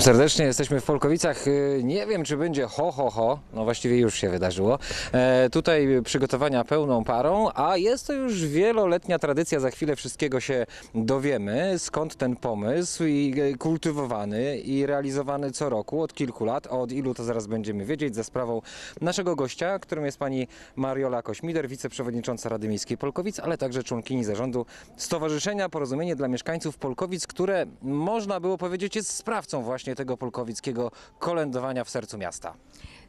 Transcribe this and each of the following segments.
Serdecznie jesteśmy w Polkowicach. Y, Nie wiem, czy będzie ho, ho, ho. No właściwie już się wydarzyło. E, tutaj przygotowania pełną parą, a jest to już wieloletnia tradycja. Za chwilę wszystkiego się dowiemy. Skąd ten pomysł i e, kultywowany i realizowany co roku od kilku lat. Od ilu to zaraz będziemy wiedzieć za sprawą naszego gościa, którym jest pani Mariola Kośmider, wiceprzewodnicząca Rady Miejskiej Polkowic, ale także członkini zarządu Stowarzyszenia Porozumienie dla Mieszkańców Polkowic, które można było powiedzieć jest sprawcą właśnie tego polkowickiego kolędowania w sercu miasta.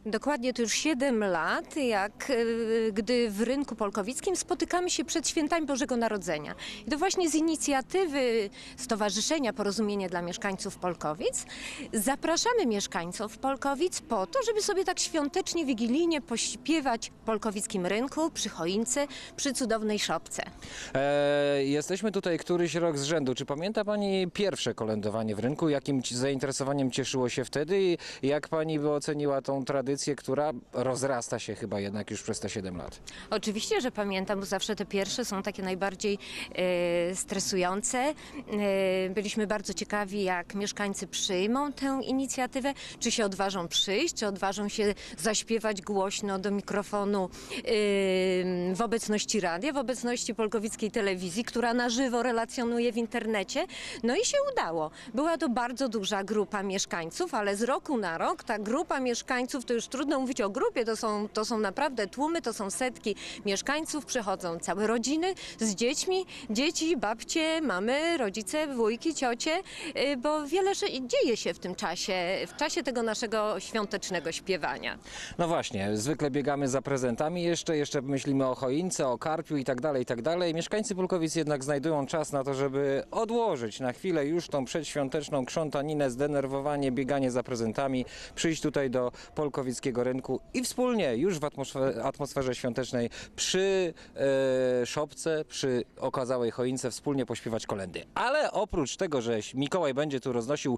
Dokładnie to już 7 lat, jak y, gdy w rynku polkowickim spotykamy się przed świętami Bożego Narodzenia. I to właśnie z inicjatywy Stowarzyszenia Porozumienie dla Mieszkańców Polkowic zapraszamy mieszkańców Polkowic po to, żeby sobie tak świątecznie, wigilijnie pośpiewać w polkowickim rynku, przy choince, przy cudownej szopce. E, jesteśmy tutaj któryś rok z rzędu. Czy pamięta Pani pierwsze kolędowanie w rynku? Jakim zainteresowaniem cieszyło się wtedy jak Pani by oceniła tą tradycję, która rozrasta się chyba jednak już przez te 7 lat? Oczywiście, że pamiętam, bo zawsze te pierwsze są takie najbardziej e, stresujące. E, byliśmy bardzo ciekawi, jak mieszkańcy przyjmą tę inicjatywę, czy się odważą przyjść, czy odważą się zaśpiewać głośno do mikrofonu e, w obecności radia, w obecności polkowickiej telewizji, która na żywo relacjonuje w internecie. No i się udało. Była to bardzo duża grupa mieszkańców, ale z roku na rok ta grupa mieszkańców, to już trudno mówić o grupie, to są, to są naprawdę tłumy, to są setki mieszkańców, przychodzą całe rodziny z dziećmi, dzieci, babcie, mamy, rodzice, wujki, ciocie, y, bo wiele dzieje się w tym czasie, w czasie tego naszego świątecznego śpiewania. No właśnie, zwykle biegamy za prezentami jeszcze, jeszcze myślimy o choince, o karpiu i tak dalej, i tak dalej. Mieszkańcy Pulkowic jednak znajdują czas na to, żeby odłożyć na chwilę już tą przedświąteczną krzątaninę, zdenerwowanie, bieganie za prezentami, przyjść tutaj do rynku i wspólnie już w atmosferze, atmosferze świątecznej przy e, szopce, przy okazałej choince wspólnie pośpiewać kolendy. Ale oprócz tego, że Mikołaj będzie tu roznosił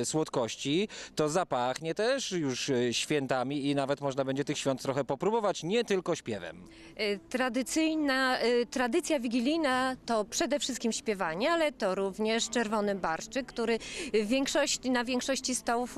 e, słodkości, to zapachnie też już e, świętami i nawet można będzie tych świąt trochę popróbować, nie tylko śpiewem. Y, Tradycyjna, y, tradycja wigilijna to przede wszystkim śpiewanie, ale to również czerwony barszczyk, który na większości stołów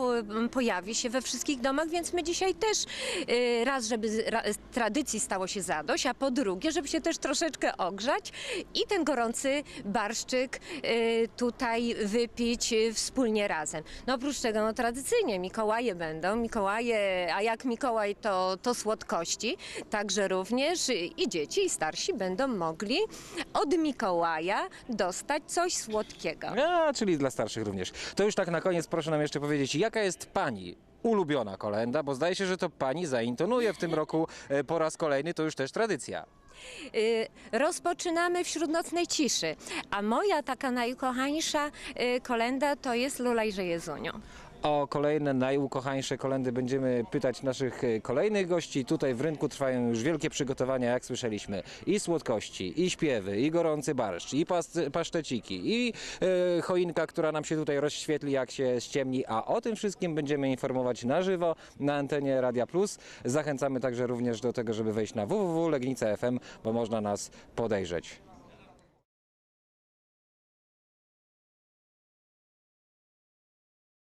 pojawi się we wszystkich domach, więc my dzisiaj też y, raz, żeby tradycji stało się zadość, a po drugie, żeby się też troszeczkę ogrzać i ten gorący barszczyk y, tutaj wypić y, wspólnie razem. No oprócz tego, no tradycyjnie Mikołaje będą, Mikołaje, a jak Mikołaj to, to słodkości, także również i dzieci, i starsi będą mogli od Mikołaja dostać coś słodkiego. A, czyli dla starszych również. To już tak na koniec proszę nam jeszcze powiedzieć, jaka jest Pani ulubiona kolenda, bo zdaje się, że to Pani zaintonuje w tym roku e, po raz kolejny, to już też tradycja. Y, Rozpoczynamy wśród nocnej ciszy, a moja taka najukochańsza y, kolenda to jest Lulajże Jezuniu. O kolejne najukochańsze kolendy będziemy pytać naszych e, kolejnych gości. Tutaj w rynku trwają już wielkie przygotowania, jak słyszeliśmy. I słodkości, i śpiewy, i gorący barszcz, i pas, paszteciki, i e, choinka, która nam się tutaj rozświetli, jak się ściemni. A o tym wszystkim będziemy informować na żywo na antenie Radia Plus. Zachęcamy także również do tego, żeby wejść na www.legnica.fm, bo można nas podejrzeć.